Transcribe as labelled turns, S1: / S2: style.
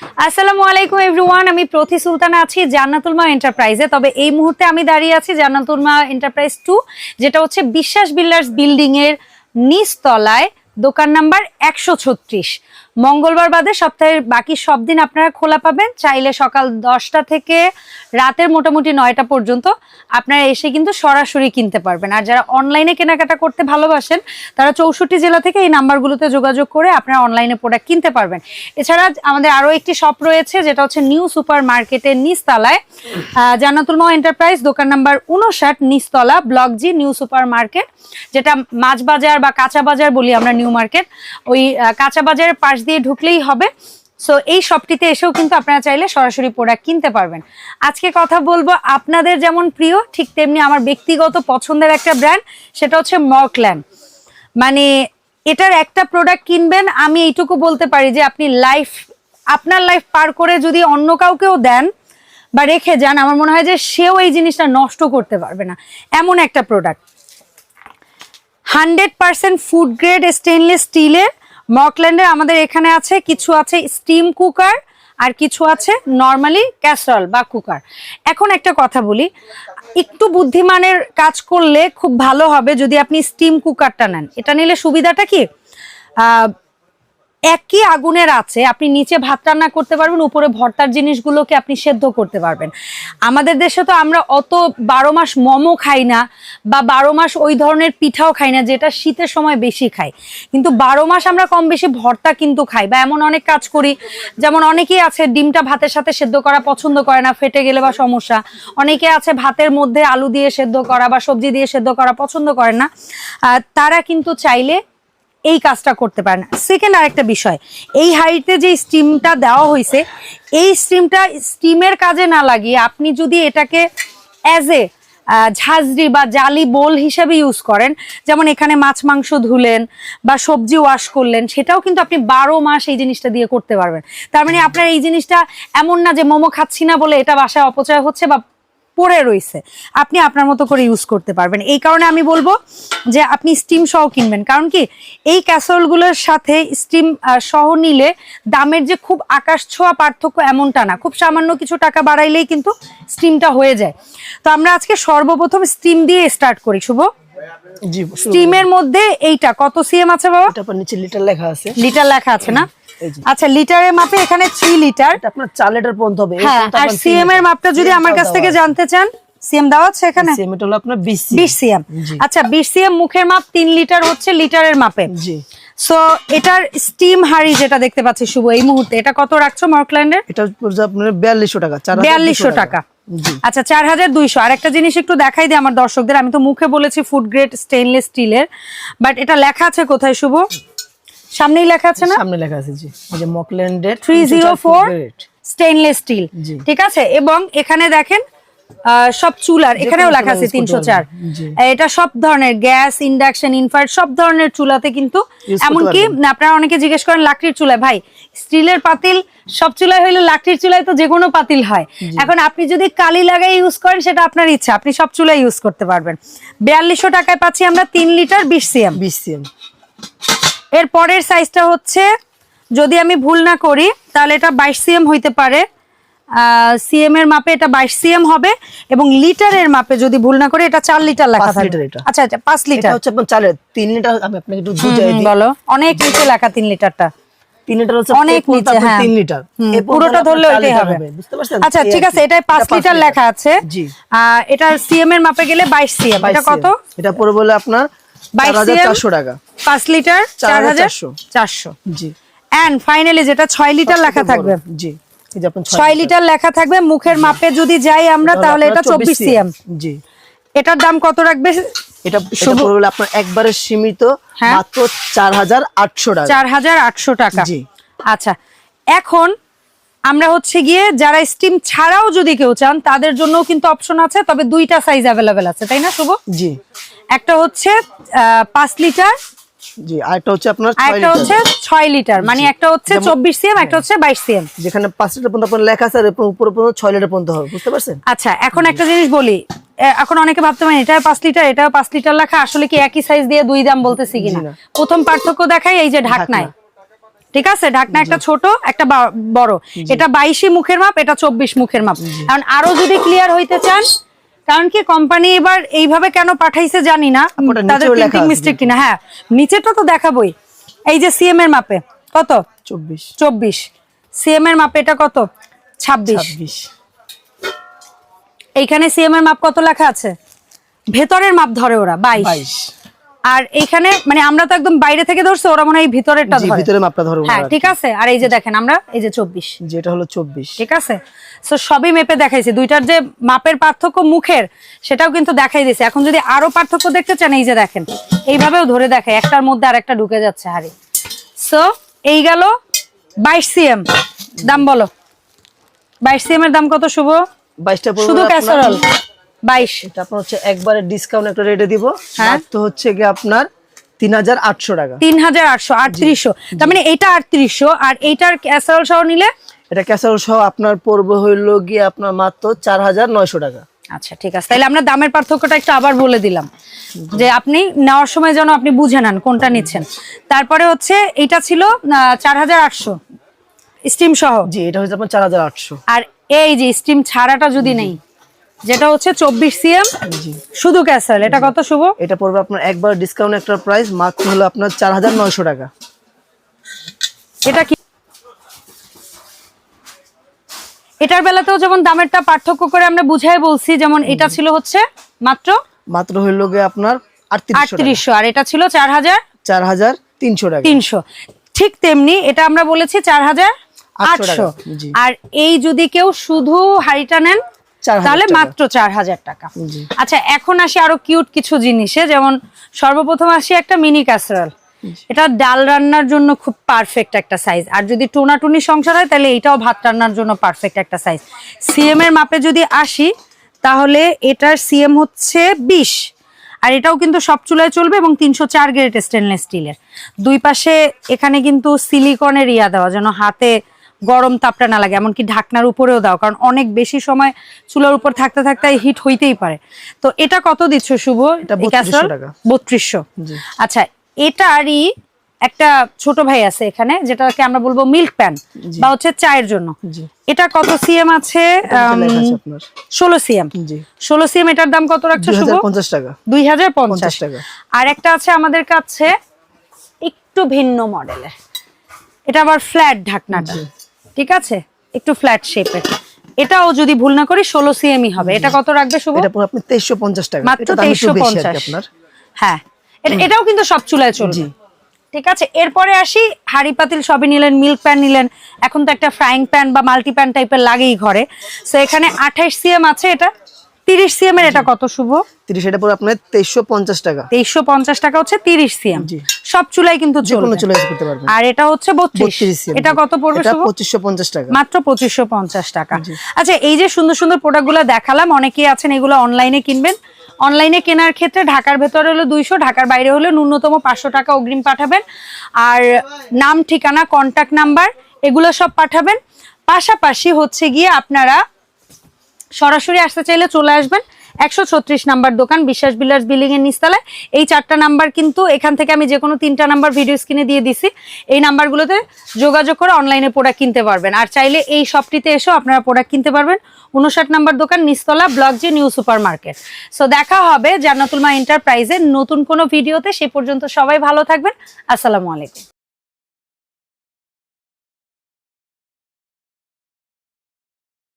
S1: আসসালামু আলাইকুম এভরিওয়ান আমি প্রতি সুলতান আছি জান্নাতুল মা এন্টারপ্রাইজে। তবে এই মুহূর্তে আমি দাঁড়িয়ে আছি জান্নাতুল মা এন্টারপ্রাইজ টু, যেটা হচ্ছে বিশ্বাস বিল্ডার্স বিল্ডিং এর নিচতলায়, দোকান নাম্বার একশো ছত্রিশ। মঙ্গলবার বাদে সপ্তাহের বাকি সব দিন আপনারা খোলা পাবেন। চাইলে সকাল দশটা থেকে রাতের মোটামুটি নয়টা পর্যন্ত আপনারা এসে কিন্তু সরাসরি কিনতে পারবেন। আর যারা অনলাইনে কেনাকাটা করতে ভালোবাসেন তারা চৌষট্টি জেলা থেকে এই নাম্বারগুলোতে যোগাযোগ করে আপনারা অনলাইনে প্রোডাক্ট কিনতে পারবেন। এছাড়া আমাদের আরও একটি শপ রয়েছে যেটা হচ্ছে নিউ সুপার মার্কেটের নিচতলায়। আহ, জান্নাতুল মা এন্টারপ্রাইজ দোকান নাম্বার উনষাট নিচতলা block G new super market যেটা মাছ বাজার বা কাঁচা বাজার বলি আমরা নিউ মার্কেট। ওই কাঁচা বাজারের পাশ ঢুকলেই হবে। সো এই শপটিতে এসেও কিন্তু আপনারা চাইলে সরাসরি প্রোডাক্ট কিনতে পারবেন। আজকে কথা বলব আপনাদের যেমন প্রিয়, ঠিক তেমনি আমার ব্যক্তিগত পছন্দের একটা ব্র্যান্ড সেটা হচ্ছে মর্কল্যান্ড মানে এটার একটা প্রোডাক্ট কিনবেন, আমি এইটুকু বলতে পারি যে আপনি লাইফ আপনার লাইফ পার করে যদি অন্য কাউকেও দেন বা রেখে যান, আমার মনে হয় যে সেও এই জিনিসটা নষ্ট করতে পারবে না। এমন একটা product hundred percent food grade stainless স্টিলের মকল্যান্ডের আমাদের এখানে আছে, কিছু আছে স্টিম কুকার আর কিছু আছে নর্মালি ক্যাসরল বা কুকার এখন একটা কথা বলি, একটু বুদ্ধিমানের কাজ করলে খুব ভালো হবে যদি আপনি স্টিম কুকারটা নেন। এটা নিলে সুবিধাটা কি? একই আগুনের আছে, আপনি নিচে ভাত রান্না করতে পারবেন, উপরে ভর্তার জিনিসগুলোকে আপনি সেদ্ধ করতে পারবেন। আমাদের দেশে তো আমরা অত বারো মাস মোমো খাই না বা বারো মাস ওই ধরনের পিঠাও খাই না, যেটা শীতের সময় বেশি খাই। কিন্তু বারো মাস আমরা কম বেশি ভর্তা কিন্তু খাই বা এমন অনেক কাজ করি, যেমন অনেকেই আছে ডিমটা ভাতের সাথে সেদ্ধ করা পছন্দ করে না, ফেটে গেলে বা সমস্যা। অনেকে আছে ভাতের মধ্যে আলু দিয়ে সেদ্ধ করা বা সবজি দিয়ে সেদ্ধ করা পছন্দ করে না। তারা কিন্তু চাইলে এই কাজটা করতে পারেন সেকেন্ড আরেকটা বিষয়, এই হাইটে যে স্টিমটা দেওয়া হয়েছে, এই স্টিমটা স্টিমের কাজে না লাগিয়ে আপনি যদি এটাকে অ্যাজ এ ঝাঁঝরি বা জালি বোল হিসেবে ইউজ করেন, যেমন এখানে মাছ মাংস ধুলেন বা সবজি ওয়াশ করলেন, সেটাও কিন্তু আপনি বারো মাস এই জিনিসটা দিয়ে করতে পারবেন। তার মানে আপনার এই জিনিসটা এমন না যে মোমো খাচ্ছি না বলে এটা বাসায় অপচয় হচ্ছে বা পড়ে রয়েছে আপনি আপনার মতো করে ইউজ করতে পারবেন। এই কারণে আমি বলব যে আপনি স্টিম সহ কিনবেন। কারণ কি এই ক্যাসরোলগুলোর সাথে স্টিম সহ নিলে দামের যে খুব আকাশ ছোঁয়া পার্থক্য এমনটা না। খুব সামান্য কিছু টাকা বাড়াইলেই কিন্তু স্টিমটা হয়ে যায়। তো আমরা আজকে সর্বপ্রথম স্টিম দিয়ে স্টার্ট করি। শুভ? স্টিমের মধ্যে এইটা কত সিএম আছে বাবা?
S2: নিচে লিটার লেখা আছে।
S1: লিটার লেখা আছে না। আচ্ছা লিটারের মাপে এখানে থ্রি লিটার
S2: আপনার চার লিটার পর্যন্ত হবে।
S1: হ্যাঁ আর সিএম এর মাপটা যদি আমার কাছ থেকে জানতে চান সিএম দেওয়া আছে এখানে?
S2: সিএম এটা হলো আপনার 20
S1: বিশ সিএম আচ্ছা বিশ সিএম মুখের মাপ তিন লিটার হচ্ছে লিটারের মাপে।
S2: জি।
S1: সো এটার স্টিম হাড়ি যেটা দেখতে পাচ্ছি শুভ এই মুহূর্তে এটা কত রাখছো মর্কল্যান্ডের
S2: এটা আপনার 4200 টাকা 4200
S1: বিয়াল্লিশশো টাকা। আচ্ছা চার হাজার দুইশো। আর একটা জিনিস একটু দেখাই দিই আমার দর্শকদের আমি তো মুখে বলেছি ফুড গ্রেড স্টেনলেস স্টিলের বাট এটা লেখা আছে কোথায় শুভ? সামনেই লেখা আছে না?
S2: সামনে লেখা আছে জি। যে মকল্যান্ডের
S1: three zero four stainless steel ঠিক আছে? এবং এখানে দেখেন সব চুলার এখানেও লেখা আছে তিনশো চার। এটা সব ধরনের গ্যাস ইন্ডাকশন ইনফ্রারেড সব ধরনের চুলাতে কিন্তু এমনকি আপনারা অনেকে জিজ্ঞেস করেন লাকড়ির চুলায় ভাই স্টিলের পাতিল সব চুলায় হইলে লাকড়ির চুলায় তো যে কোনো পাতিল হয়। এখন আপনি যদি কালি লাগাই ইউজ করেন সেটা আপনার ইচ্ছা। আপনি সব চুলায় ইউজ করতে পারবেন। বিয়াল্লিশশো টাকায় পাচ্ছি আমরা তিন লিটার বিশ সিএম।
S2: 20 সিএম।
S1: এর পরের সাইজটা হচ্ছে যদি আমি ভুল না করি তাহলে এটা বাইশ সিএম হইতে পারে। সিএম এর মাপে এটা বাইশ সিএম হবে এবং লিটারের মাপে যদি ভুল না করি এটা চার লিটার লেখা থাকবে। আচ্ছা আচ্ছা পাঁচ লিটার
S2: হচ্ছে 3 লিটার আমি আপনাকে একটু বুঝাই দিই।
S1: বলো। অনেক নিচে লেখা তিন লিটারটা
S2: 3 লিটার
S1: অনেক নিচে, হ্যাঁ।
S2: 3 লিটার
S1: পুরোটা ধরলে ওইটাই হবে। আচ্ছা ঠিক আছে। এটাই পাঁচ লিটার লেখা আছে। এটা সিএম এর মাপে গেলে বাইশ সিএম এটা কত?
S2: এটা বলে আপনার
S1: 22
S2: 4400 টাকা।
S1: পাঁচ লিটার চার হাজার চারশো।
S2: জি।
S1: অ্যান্ড ফাইনালি যেটা ছয় লিটার লেখা থাকবে।
S2: জি।
S1: ছয় লিটার। লেখা থাকবে মুখের মাপে যদি যাই আমরা তাহলে এটা চব্বিশ সিএম।
S2: জি।
S1: এটার দাম কত রাখবে?
S2: এটা এটা আপনার একবারে সীমিত
S1: হ্যাঁ।
S2: মাত্র চার হাজার আটশো টাকা।
S1: চার হাজার আটশো টাকা।
S2: জি।
S1: আচ্ছা এখন আমরা হচ্ছে গিয়ে যারা স্টিম ছাড়াও যদি কেউ চান তাদের জন্য কিন্তু অপশন আছে তবে দুইটা সাইজ অ্যাভেলেবেল আছে তাই না শুভ?
S2: জি।
S1: একটা হচ্ছে পাঁচ লিটার
S2: জি হচ্ছে আপনার
S1: হচ্ছে
S2: লিটার।
S1: মানে একটা হচ্ছে সিএম একটা হচ্ছে বাইশ সিএম।
S2: যেখানে লিটার পর্যন্ত আপনার লেখা আছে আর উপরে পর্যন্ত ছয় লিটার পর্যন্ত হবে বুঝতে পারছেন?
S1: আচ্ছা এখন একটা জিনিস বলি। এখন অনেকে ভাবতে পারেন এটা লিটার এটা লিটার লেখা আসলে কি একই সাইজ দিয়ে দুই দাম বলতেছি কিনা?
S2: না।
S1: প্রথম পার্থক্য দেখাই এই যে ঢাকনায় ঠিক আছে? ঢাকনা একটা ছোট একটা বড়। এটা বাইশি মুখের মাপ এটা চব্বিশ মুখের মাপ। কারণ আরও যদি ক্লিয়ার হইতে চান কারণ কি কোম্পানি এবার এইভাবে কেন পাঠাইছে জানি না তাদের প্রিন্টিং মিস্টেক কিনা হ্যাঁ নিচেটা তো দেখাবই। এই যে সিএম এর মাপে কত?
S2: চব্বিশ।
S1: চব্বিশ। সিএম এর মাপে এটা কত? ছাব্বিশ। এইখানে সিএম এর মাপ কত লেখা আছে? ভেতরের মাপ ধরে ওরা বাইশ। আর এইখানে মানে আমরা তো একদম বাইরে থেকে ধরছি ওরা মনে হয় ভিতরেরটা ধরে।
S2: ভিতরে মাপটা ধরবো
S1: হ্যাঁ ঠিক আছে। আর এই যে দেখেন আমরা এই যে চব্বিশ।
S2: যেটা হলো চব্বিশ।
S1: ঠিক আছে? সো সবই মেপে দেখাইছি। দুইটার যে মাপের পার্থক্য মুখের সেটাও কিন্তু দেখাই দিছে এখন যদি আরও পার্থক্য দেখতে চান এই যে দেখেন এইভাবেও ধরে দেখায় একটার মধ্যে আর একটা ঢুকে যাচ্ছে হাড়ি সো এই গেল বাইশ সিএম। দাম বলো। বাইশ সিএম এর দাম কত শুভ?
S2: বাইশটা পড়বে
S1: শুধু
S2: আপনার-
S1: ক্যাসারল বাইশ।
S2: এটা আপনার হচ্ছে একবারে ডিসকাউন্ট একটা রেটে দিব।
S1: হ্যাঁ।
S2: মাত্র হচ্ছে গিয়ে আপনার তিন হাজার আটশো টাকা।
S1: তিন হাজার আটশো আটত্রিশশো। তার মানে এটা আটত্রিশশো আর ক্যাসারল সহ নিলে?
S2: এটা ক্যাসারল সহ আপনার পড়বে হইল গিয়ে আপনার মাত্র চার হাজার নয়শো টাকা।
S1: আচ্ছা ঠিক আছে। তাহলে আমরা দামের পার্থক্যটা একটু আবার বলে দিলাম। যে আপনি নেওয়ার সময় যেন আপনি বুঝে নেন কোনটা নিচ্ছেন। তারপরে হচ্ছে এটা ছিল চার হাজার আটশো। স্টিম সহ।
S2: জি এটা হচ্ছে আপনার চার হাজার আটশো।
S1: আর এই যে স্টিম ছাড়াটা যদি নেই যেটা হচ্ছে চব্বিশ সিএম। শুধু ক্যাসাল এটা কত শুভ?
S2: এটা পড়বে আপনার একবার ডিসকাউন্ট একটা প্রাইস মাত্র হলো আপনার চার হাজার নয়শো টাকা।
S1: এটা কি? এটার বেলাতেও যেমন দামেরটা পার্থক্য করে আমরা বুঝাই বলছি যেমন এটা ছিল হচ্ছে মাত্র?
S2: মাত্র হইল গিয়ে আপনার আটত্রিশশো
S1: আর এটা ছিল চার হাজার?
S2: চার হাজার তিনশো টাকা।
S1: তিনশো। ঠিক তেমনি এটা আমরা বলেছি চার হাজার
S2: আটশো
S1: আর এই যদি কেউ শুধু হাড়িটা নেন
S2: 4,000
S1: তাহলে মাত্র চার হাজার টাকা। আচ্ছা এখন আসি আরও কিউট কিছু জিনিসে যেমন সর্বপ্রথম আসি একটা মিনি ক্যাসারল। এটা ডাল রান্নার জন্য খুব পারফেক্ট একটা সাইজ আর যদি টোনাটুনি সংসার হয় তাহলে এটাও ভাত রান্নার জন্য পারফেক্ট একটা সাইজ সিএম এর মাপে যদি আসি তাহলে এটার সিএম হচ্ছে বিশ। আর এটাও কিন্তু সব চুলায় চলবে এবং তিনশো চার গ্রেড স্টেনলেস স্টিলের দুই পাশে এখানে কিন্তু সিলিকনের ইয়া দেওয়া যেন হাতে গরম তাপটা না লাগে এমনকি ঢাকনার উপরেও দাও কারণ অনেক বেশি সময় চুলার উপর থাকতে থাকতে হিট হইতেই পারে। তো এটা কত দিচ্ছ শুভ?
S2: এটা 3200 টাকা।
S1: বত্রিশশো। আচ্ছা এটারই একটা ছোট ভাই আছে এখানে যেটাকে আমরা বলব মিল্ক প্যান বা হচ্ছে চায়ের জন্য। এটা কত সিএম আছে? ষোলো সিএম ষোলো সিএম এটার দাম কত রাখছো
S2: দুই
S1: শুভ
S2: হাজার পঞ্চাশ টাকা।
S1: দুই হাজার পঞ্চাশ।
S2: টাকা।
S1: আর একটা আছে আমাদের কাছে একটু ভিন্ন মডেলের এটা আবার ফ্ল্যাট ঢাকনাটা। ঠিক আছে? একটু ফ্ল্যাট শেপের এটাও যদি ভুল না করি ষোলো সিএমই হবে। এটা কত রাখবে শুভ?
S2: এটা আপনি তেইশশো পঞ্চাশ টাকা।
S1: মাত্র তেইশশো পঞ্চাশ।
S2: আপনার।
S1: হ্যাঁ। এটাও কিন্তু সব চুলায় চলবে। ঠিক আছে? এরপরে আসি হাড়ি পাতিল সবই নিলেন মিল্ক প্যান নিলেন। এখন তো একটা ফ্রাইং প্যান বা মাল্টি প্যান টাইপের লাগেই ঘরে। তো এখানে আঠাইশ সিএম আছে এটা। তিরিশ সিএম এর এটা কত শুভ?
S2: তিরিশ এটা পুরো আপনার তেইশশো পঞ্চাশ টাকা।
S1: তেইশশো পঞ্চাশ টাকা হচ্ছে তিরিশ সিএম
S2: জি।
S1: সব চুলাই কিন্তু চলবে।
S2: করতে পারবেন।
S1: আর এটা হচ্ছে বত্রিশ।
S2: বত্রিশ CM,
S1: এটা কত পড়বে শুভ?
S2: পঁচিশশো পঞ্চাশ টাকা।
S1: মাত্র পঁচিশশো পঞ্চাশ টাকা। আচ্ছা এই যে সুন্দর সুন্দর প্রোডাক্টগুলো দেখালাম অনেকেই আছেন এগুলো অনলাইনে কিনবেন। অনলাইনে কেনার ক্ষেত্রে ঢাকার ভেতরে হলো দুইশো ঢাকার বাইরে হলে ন্যূনতম পাঁচশো টাকা অগ্রিম পাঠাবেন। আর নাম ঠিকানা কন্টাক্ট নাম্বার এগুলো সব পাঠাবেন। পাশাপাশি হচ্ছে গিয়ে আপনারা সরাসরি আসতে চাইলে চলে আসবেন। একশো ছত্রিশ নাম্বার দোকান, বিশ্বাস বিলাস বিল্ডিং এর নিস্তালায় এই চারটা নাম্বার কিন্তু এখান থেকে আমি যে কোনো তিনটা নাম্বার ভিডিও স্ক্রিনে দিয়ে দিছি। এই নাম্বারগুলোতে যোগাযোগ করে অনলাইনে প্রোডাক্ট কিনতে পারবেন। আর চাইলে এই শপটিতে এসেও আপনারা প্রোডাক্ট কিনতে পারবেন। উনষাট নাম্বার দোকান নিস্তলা block G new super market so দেখা হবে জান্নাতুল মা এন্টারপ্রাইজের নতুন কোনো ভিডিওতে সে পর্যন্ত সবাই ভালো থাকবেন। আসসালামু আলাইকুম।